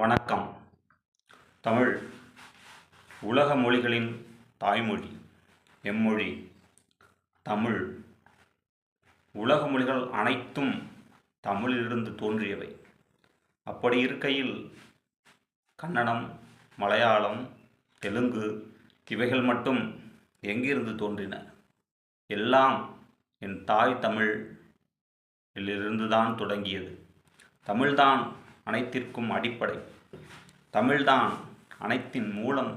வணக்கம். தமிழ் உலக மொழிகளின் தாய்மொழி எம்மொழி தமிழ். உலக மொழிகள் அனைத்தும் தமிழிலிருந்து தோன்றியவை. அப்படி இருக்கையில் கன்னடம் மலையாளம் தெலுங்கு இவைகள் மட்டும் எங்கிருந்து தோன்றின? எல்லாம் என் தாய் தமிழ் தமிழிலிருந்து தான் தொடங்கியது. தமிழ்தான் அனைத்திற்கும் அடிப்படை. தமிழ்தான் அனைத்தின் மூலம்.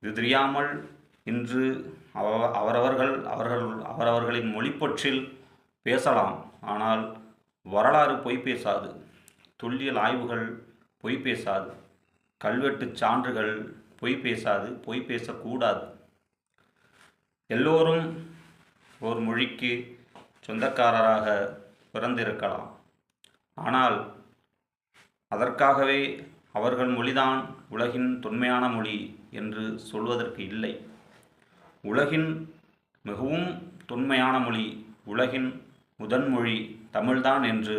இது தெரியாமல் இன்று அவ அவரவர்கள் அவர்கள் அவரவர்களின் மொழிப்பற்றில் பேசலாம். ஆனால் வரலாறு பொய் பேசாது. தொல்லியல் ஆய்வுகள் பொய் பேசாது. கல்வெட்டுச் சான்றுகள் பொய் பேசாது பொய் பேசக்கூடாது. எல்லோரும் ஒரு மொழிக்கு சொந்தக்காரராக பிறந்திருக்கலாம். ஆனால் அதற்காகவே அவர்கள் மொழிதான் உலகின் தொன்மையான மொழி என்று சொல்வதற்கு இல்லை. உலகின் மிகவும் தொன்மையான மொழி உலகின் முதன்மொழி தமிழ்தான் என்று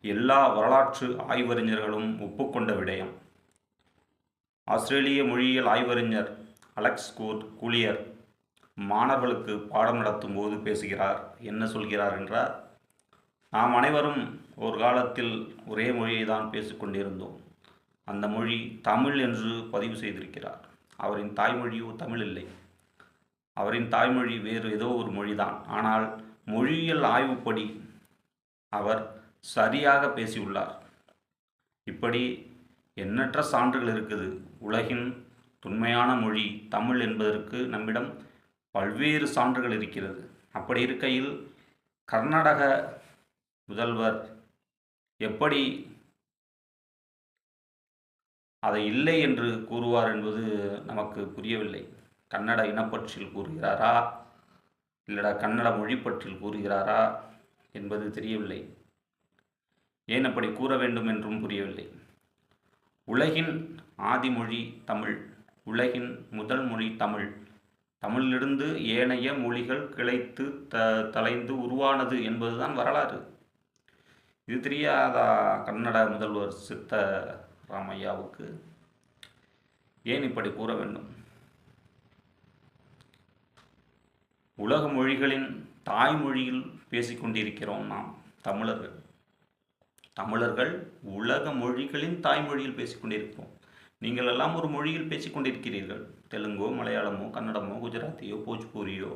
எல்லா வரலாற்று ஆய்வறிஞர்களும் ஒப்புக்கொண்ட விடயம். ஆஸ்திரேலிய மொழியியல் ஆய்வறிஞர் அலெக்ஸ் கூர் கூலியர் மாணவர்களுக்கு பாடம் நடத்தும் போது பேசுகிறார் என்ன சொல்கிறார் என்றார்? நாம் அனைவரும் ஒரு காலத்தில் ஒரே மொழியை தான் பேசிக்கொண்டிருந்தோம் அந்த மொழி தமிழ் என்று பதிவு செய்திருக்கிறார். அவரின் தாய்மொழியோ தமிழ் இல்லை. அவரின் தாய்மொழி வேறு ஏதோ ஒரு மொழிதான். ஆனால் மொழியியல் ஆய்வுப்படி அவர் சரியாக பேசியுள்ளார். இப்படி எண்ணற்ற சான்றுகள் இருக்குது. உலகின் தொன்மையான மொழி தமிழ் என்பதற்கு நம்மிடம் பல்வேறு சான்றுகள் இருக்கிறது. அப்படி இருக்கையில் கர்நாடக முதல்வர் எப்படி அதை இல்லை என்று கூறுவார் என்பது நமக்கு புரியவில்லை. கன்னட இனப்பற்றில் கூறுகிறாரா? இல்லடா கன்னட மொழிப்பற்றில் கூறுகிறாரா என்பது தெரியவில்லை. ஏன் அப்படி கூற வேண்டும் என்றும் புரியவில்லை. உலகின் ஆதிமொழி தமிழ் உலகின் முதல் மொழி தமிழ். தமிழிலிருந்து ஏனைய மொழிகள் கிளைத்து த தலைந்து உருவானது என்பதுதான் வரலாறு. இது தெரியாத கன்னட முதல்வர் சித்த ராமையாவுக்கு ஏன் இப்படி கூற வேண்டும்? உலக மொழிகளின் தாய்மொழியில் பேசிக்கொண்டிருக்கிறோம் நாம் தமிழர்கள். தமிழர்கள் உலக மொழிகளின் தாய்மொழியில் பேசிக்கொண்டிருக்கிறோம் நீங்கள் எல்லாம் ஒரு மொழியில் பேசிக்கொண்டிருக்கிறீர்கள் தெலுங்கோ மலையாளமோ கன்னடமோ குஜராத்தியோ போஜ்பூரியோ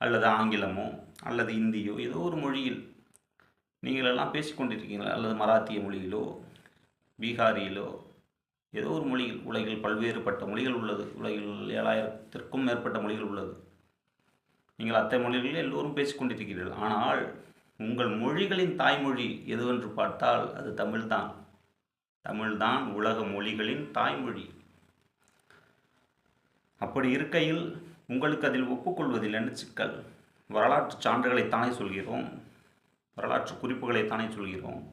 அல்லது ஆங்கிலமோ அல்லது இந்தியோ ஏதோ ஒரு மொழியில் நீங்களெல்லாம் பேசிக்கொண்டிருக்கீங்களா? அல்லது மராத்திய மொழியிலோ பீகாரியிலோ ஏதோ ஒரு மொழியில் உலகில் பல்வேறுபட்ட மொழிகள் உள்ளது. உலகில் ஏழாயிரத்திற்கும் மேற்பட்ட மொழிகள் உள்ளது. நீங்கள் அத்தனை மொழிகளில் எல்லோரும் பேசிக்கொண்டிருக்கிறீர்கள். ஆனால் உங்கள் மொழிகளின் தாய்மொழி எதுவென்று பார்த்தால் அது தமிழ்தான். தமிழ்தான் உலக மொழிகளின் தாய்மொழி. அப்படி இருக்கையில் உங்களுக்கு அதில் ஒப்புக்கொள்வதில் என்ன சிக்கல்? வரலாற்று சான்றுகளை தானே சொல்கிறோம். வரலாற்று குறிப்புகளைத்தானே சொல்கிறோம்.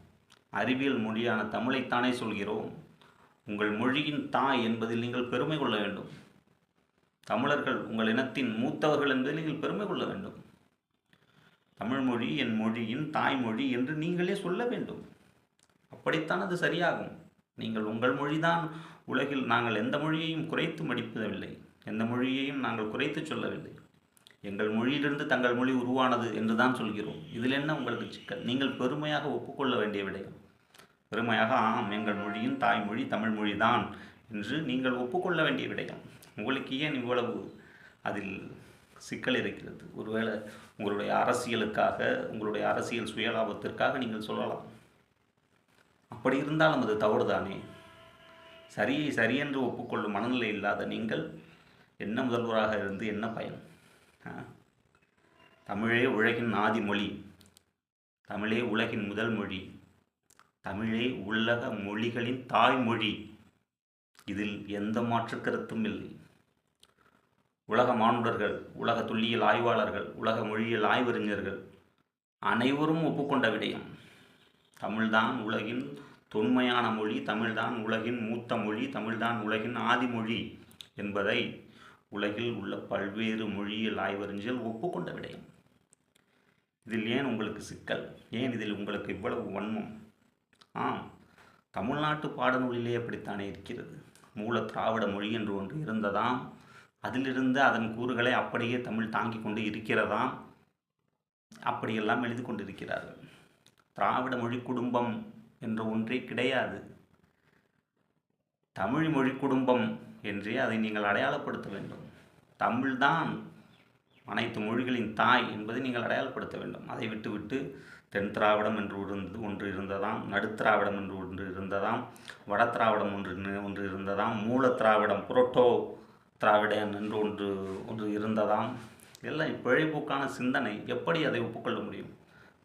அறிவியல் மொழியான தமிழைத்தானே சொல்கிறோம். உங்கள் மொழியின் தாய் என்பதில் நீங்கள் பெருமை கொள்ள வேண்டும். தமிழர்கள் உங்கள் இனத்தின் மூத்தவர்கள் என்பதில் நீங்கள் பெருமை கொள்ள வேண்டும். தமிழ்மொழி என் மொழியின் தாய்மொழி என்று நீங்களே சொல்ல வேண்டும். அப்படித்தான் அது சரியாகும். நீங்கள் உங்கள் மொழிதான். உலகில் நாங்கள் எந்த மொழியையும் குறைத்து மடிப்பதில்லை எந்த மொழியையும் நாங்கள் குறைத்து சொல்லவில்லை. எங்கள் மொழியிலிருந்து தங்கள் மொழி உருவானது என்று தான் சொல்கிறோம். இதில் என்ன உங்களுக்கு சிக்கல்? நீங்கள் பெருமையாக ஒப்புக்கொள்ள வேண்டிய விடயம். பெருமையாக ஆம் எங்கள் மொழியின் தாய்மொழி தமிழ் மொழி தான் என்று நீங்கள் ஒப்புக்கொள்ள வேண்டிய விடயம். உங்களுக்கு ஏன் இவ்வளவு அதில் சிக்கல் இருக்கிறது? ஒருவேளை உங்களுடைய அரசியலுக்காக உங்களுடைய அரசியல் சுயலாபத்திற்காக நீங்கள் சொல்லலாம். அப்படி இருந்தாலும் அது தவறுதானே? சரியை சரியென்று ஒப்புக்கொள்ளும் மனநிலை இல்லாத நீங்கள் என்ன முதல்வராக இருந்து என்ன பயன்? தமிழே உலகின் ஆதி மொழி. தமிழே உலகின் முதல் மொழி. தமிழே உலக மொழிகளின் தாய்மொழி இதில் எந்த மாற்று கருத்தும் இல்லை. உலக மானுடர்கள் உலக தொல்லியல் ஆய்வாளர்கள் உலக மொழியியல் ஆய்வறிஞர்கள் அனைவரும் ஒப்புக்கொண்ட விடயம். தமிழ்தான் உலகின் தொன்மையான மொழி தமிழ்தான் உலகின் மூத்த மொழி தமிழ்தான் உலகின் ஆதிமொழி என்பதை உலகில் உள்ள பல்வேறு மொழியியல் ஆய்வறிஞர்கள் ஒப்புக்கொண்ட விடயம். இதில் ஏன் உங்களுக்கு சிக்கல்? ஏன் இதில் உங்களுக்கு இவ்வளவு வன்மம்? ஆம் தமிழ்நாட்டு பாடநூலிலே அப்படித்தானே இருக்கிறது. மூல திராவிட மொழி என்று ஒன்று இருந்ததாம் அதிலிருந்து அதன் கூறுகளை அப்படியே தமிழ் தாங்கிக் கொண்டு இருக்கிறதாம் அப்படியெல்லாம் எழுதி கொண்டிருக்கிறார்கள். திராவிட மொழி குடும்பம் என்ற ஒன்றே கிடையாது. தமிழ் மொழி குடும்பம் என்றே அதை நீங்கள் அடையாளப்படுத்த வேண்டும். தமிழ்தான் அனைத்து மொழிகளின் தாய் என்பதை நீங்கள் அடையாளப்படுத்த வேண்டும். அதை விட்டுவிட்டு தென் திராவிடம் என்று இருந்தது ஒன்று இருந்ததாம் நடுத்திராவிடம் என்று ஒன்று இருந்ததாம் வட திராவிடம் ஒன்று ஒன்று இருந்ததாம் மூல திராவிடம் புரோட்டோ திராவிடன் என்று ஒன்று ஒன்று இருந்ததாம். இதெல்லாம் பிழைப்போக்கான சிந்தனை. எப்படி அதை ஒப்புக்கொள்ள முடியும்?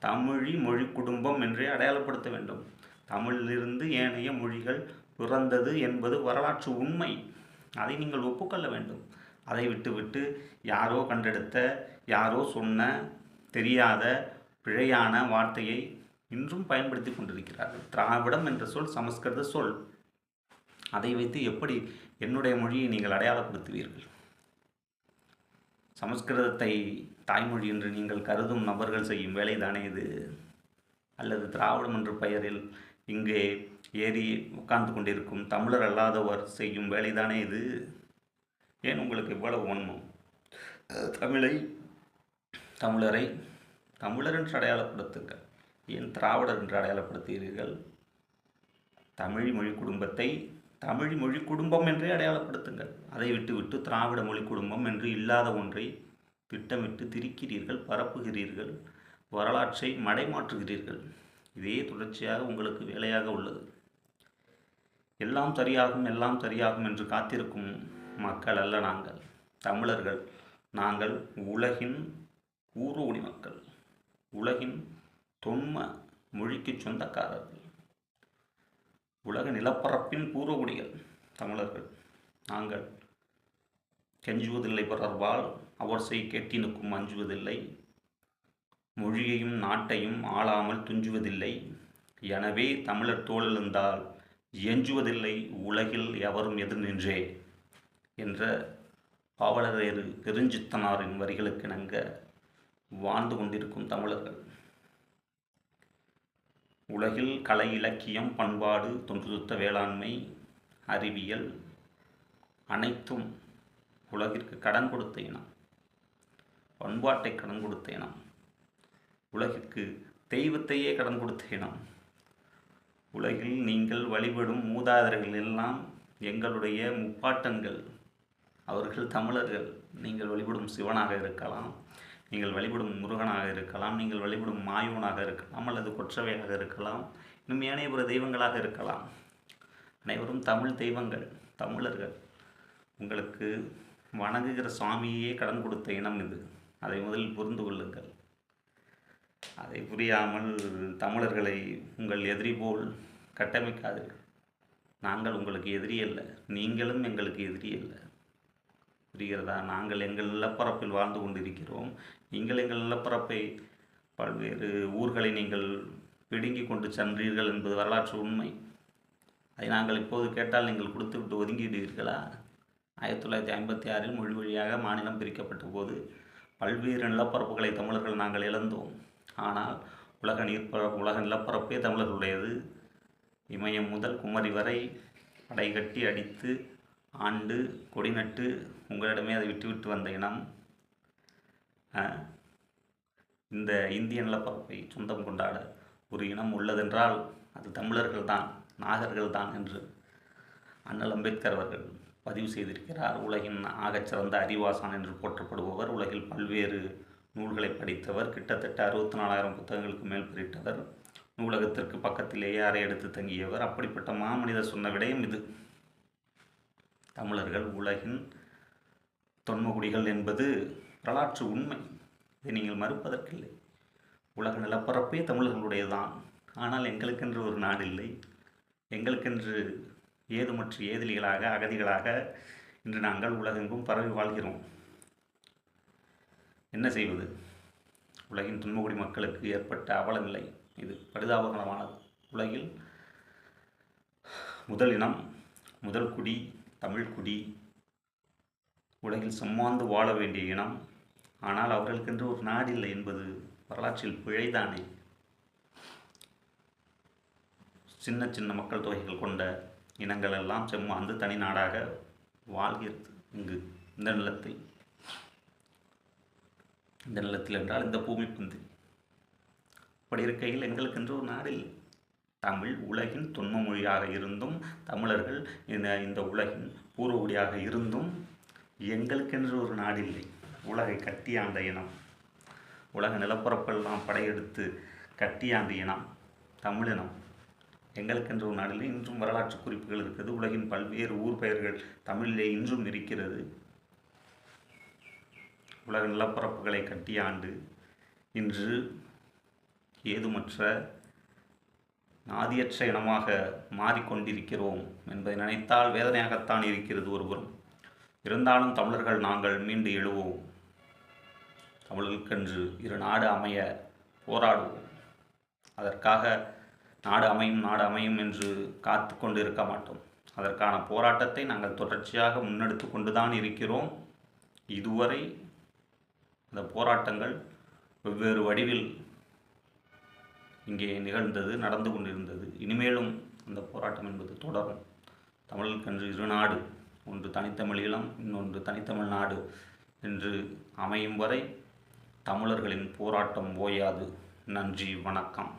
தமிழி மொழி குடும்பம் என்றே அடையாளப்படுத்த வேண்டும். தமிழிலிருந்து ஏனைய மொழிகள் பிறந்தது என்பது வரலாற்று உண்மை. அதை நீங்கள் ஒப்புக்கொள்ள வேண்டும். அதை விட்டுவிட்டு யாரோ கண்டெடுத்த யாரோ சொன்ன தெரியாத பிழையான வார்த்தையை இன்றும் பயன்படுத்தி கொண்டிருக்கிறார்கள். திராவிடம் என்ற சொல் சமஸ்கிருத சொல். அதை வைத்து எப்படி என்னுடைய மொழியை நீங்கள் அடையாளப்படுத்துவீர்கள்? சமஸ்கிருதத்தை தாய்மொழி என்று நீங்கள் கருதும் நபர்கள் செய்யும் வேலைதானே இது? அல்லது திராவிடம் என்ற பெயரில் இங்கே ஏறி உட்கார்ந்து கொண்டிருக்கும் தமிழர் அல்லாதவர் செய்யும் வேலைதானே இது? ஏன் உங்களுக்கு இவ்வளவு வன்மம்? தமிழை தமிழரை தமிழர் என்று அடையாளப்படுத்துங்கள். ஏன் திராவிடர் என்று அடையாளப்படுத்துகிறீர்கள்? தமிழ் மொழி குடும்பத்தை தமிழ் மொழி குடும்பம் என்றே அடையாளப்படுத்துங்கள். அதை விட்டுவிட்டு திராவிட மொழி குடும்பம் என்று இல்லாத ஒன்றை திட்டமிட்டு திரிக்கிறீர்கள் பரப்புகிறீர்கள் வரலாற்றை மடைமாற்றுகிறீர்கள். இதே தொடர்ச்சியாக உங்களுக்கு வேலையாக உள்ளது. எல்லாம் சரியாகும் எல்லாம் சரியாகும் என்று காத்திருக்கும் மக்கள் அல்ல நாங்கள் தமிழர்கள். நாங்கள் உலகின் ஊரோடி மக்கள். உலகின் தொன்ம மொழிக்கு சொந்தக்காரர்கள். உலக நிலப்பரப்பின் பூர்வகுடிகள் தமிழர்கள். நாங்கள் கெஞ்சுவதில்லை பிறர்வால் அவர் செய் கேட்டினுக்கும் அஞ்சுவதில்லை. மொழியையும் நாட்டையும் ஆளாமல் துஞ்சுவதில்லை. எனவே தமிழர் தோழெழுந்தால் எஞ்சுவதில்லை உலகில் எவரும் எதிர் நின்றே. என்ற பாவலரேறு பெருஞ்சித்தனாரின் வரிகளுக்கிணங்க வாழ்ந்து கொண்டிருக்கும் தமிழர்கள். உலகில் கலை இலக்கியம் பண்பாடு தொன்றுதுத்த வேளாண்மை அறிவியல் அனைத்தும் உலகிற்கு கடன் கொடுத்த இனம் பண்பாட்டை கடன் கொடுத்த இனம் உலகிற்கு தெய்வத்தையே கடன் கொடுத்த இனம். உலகில் நீங்கள் வழிபடும் மூதாதர்கள் எல்லாம் எங்களுடைய முப்பாட்டன்கள் அவர்கள் தமிழர்கள். நீங்கள் வழிபடும் சிவனாக இருக்கலாம். நீங்கள் வழிபடும் முருகனாக இருக்கலாம். நீங்கள் வழிபடும் மாயோனாக இருக்கலாம் அல்லது கொற்றவையாக இருக்கலாம். இன்னும் ஏனைய பிற தெய்வங்களாக இருக்கலாம். அனைவரும் தமிழ் தெய்வங்கள் தமிழர்கள். உங்களுக்கு வணங்குகிற சுவாமியே கடன் கொடுத்த இனம் இது. அதை முதலில் புரிந்து கொள்ளுங்கள். அதை புரியாமல் தமிழர்களை உங்கள் எதிரி போல் கட்டமைக்காதீர்கள். நாங்கள் உங்களுக்கு எதிரி அல்ல. நீங்களும் எங்களுக்கு எதிரி அல்ல. புரிகிறதா? நாங்கள் எங்கள் நிலப்பரப்பில் வாழ்ந்து கொண்டிருக்கிறோம். நீங்கள் எங்கள் நிலப்பரப்பை பல்வேறு ஊர்களை நீங்கள் பிடுங்கி கொண்டு சென்றீர்கள் என்பது வரலாற்று உண்மை. அதை நாங்கள் இப்போது கேட்டால் நீங்கள் கொடுத்துவிட்டு ஒதுங்கிவிடுவீர்களா ஆயிரத்தி தொள்ளாயிரத்தி ஐம்பத்தி ஆறில் மொழி வழியாக மாநிலம் பிரிக்கப்பட்ட போது பல்வேறு நிலப்பரப்புகளை தமிழர்கள் நாங்கள் இழந்தோம். ஆனால் உலக நீர்ப்பரப்பு உலக நிலப்பரப்பே தமிழர்களுடையது. இமயம் முதல் குமரி வரை படை கட்டி அடித்து ஆண்டு கொடிநட்டு உங்களிடமே அதை விட்டுவிட்டு வந்த இனம் இந்த இந்திய நிலப்பரப்பை சொந்தம் கொண்டாட ஒரு இனம் உள்ளதென்றால் அது தமிழர்கள் தான் நாகர்கள் தான் என்று அண்ணல் அம்பேத்கர் அவர்கள் பதிவு செய்திருக்கிறார். உலகின் ஆகச்சிறந்த அறிவாசான் என்று போற்றப்படுபவர் உலகில் பல்வேறு நூல்களை படித்தவர் கிட்டத்தட்ட அறுபத்தி நாலாயிரம் புத்தகங்களுக்கு மேல் பிரித்தவர் நூலகத்திற்கு பக்கத்திலேயே அறை எடுத்து தங்கியவர். அப்படிப்பட்ட மாமனிதர் சொன்ன விடயம் இது. தமிழர்கள் உலகின் தொன்மகுடிகள் என்பது வரலாற்று உண்மை. இதை நீங்கள் மறுப்பதற்கில்லை. உலக நிலப்பரப்பே தமிழர்களுடையதுதான். ஆனால் எங்களுக்கென்று ஒரு நாடு இல்லை. எங்களுக்கென்று ஏதுமற்ற ஏதிலிகளாக அகதிகளாக இன்று நாங்கள் உலகெங்கும் பரவி வாழ்கிறோம். என்ன செய்வது? உலகின் துன்பகுடி மக்களுக்கு ஏற்பட்ட அவலநிலை இது பரிதாபகரமானது. உலகில் முதல் இனம் முதல் குடி தமிழ் குடி உலகில் சம்மாந்து வாழ வேண்டிய இனம். ஆனால் அவர்களுக்கென்று ஒரு நாடு இல்லை என்பது வரலாற்றில் பிழைதானே? சின்ன சின்ன மக்கள் தொகைகள் கொண்ட இனங்கள் எல்லாம் செம்மாந்து தனி நாடாக வாழ்கிறது இங்கு இந்த நிலத்தில். இந்த நிலத்தில் என்றால் இந்த பூமி பந்து. அப்படி இருக்கையில் எங்களுக்கென்று ஒரு நாடு தமிழ் உலகின் தொன்ம மொழியாக இருந்தும் தமிழர்கள் இந்த இந்த உலகின் பூர்வகுடியாக இருந்தும் எங்களுக்கென்று ஒரு நாடு இல்லை உலகை கட்டியாண்ட இனம். உலக நிலப்பரப்பெல்லாம் படையெடுத்து கட்டியாண்ட இனம். தமிழினம் எங்களுக்கென்று ஒரு நாடில் இன்றும் வரலாற்று குறிப்புகள் இருக்குது உலகின் பல்வேறு ஊர் பெயர்கள் தமிழிலே இன்றும் இருக்கிறது. உலக நிலப்பரப்புகளை கட்டியாண்டு இன்று ஏதுமற்ற நாதியற்ற இனமாக மாறிக்கொண்டிருக்கிறோம் என்பதை நினைத்தால் வேதனையாகத்தான் இருக்கிறது ஒருபுறம் இருந்தாலும் தமிழர்கள் நாங்கள் மீண்டு எழுவோம். தமிழர்களுக்கென்று இரு நாடு அமைய போராடுவோம். அதற்காக நாடு அமையும் நாடு அமையும் என்று காத்து கொண்டு இருக்க மாட்டோம். அதற்கான போராட்டத்தை நாங்கள் தொடர்ச்சியாக முன்னெடுத்து கொண்டு தான் இருக்கிறோம். இதுவரை அந்த போராட்டங்கள் வெவ்வேறு வடிவில் இங்கே நிகழ்ந்தது நடந்து கொண்டிருந்தது. இனிமேலும் அந்த போராட்டம் என்பது தொடரும். தமிழுக்கென்று இரு நாடு ஒன்று தனித்தமிழீழம் இன்னொன்று தனித்தமிழ் நாடு என்று அமையும் வரை தமிழர்களின் போராட்டம் ஓயாது. நன்றி வணக்கம்.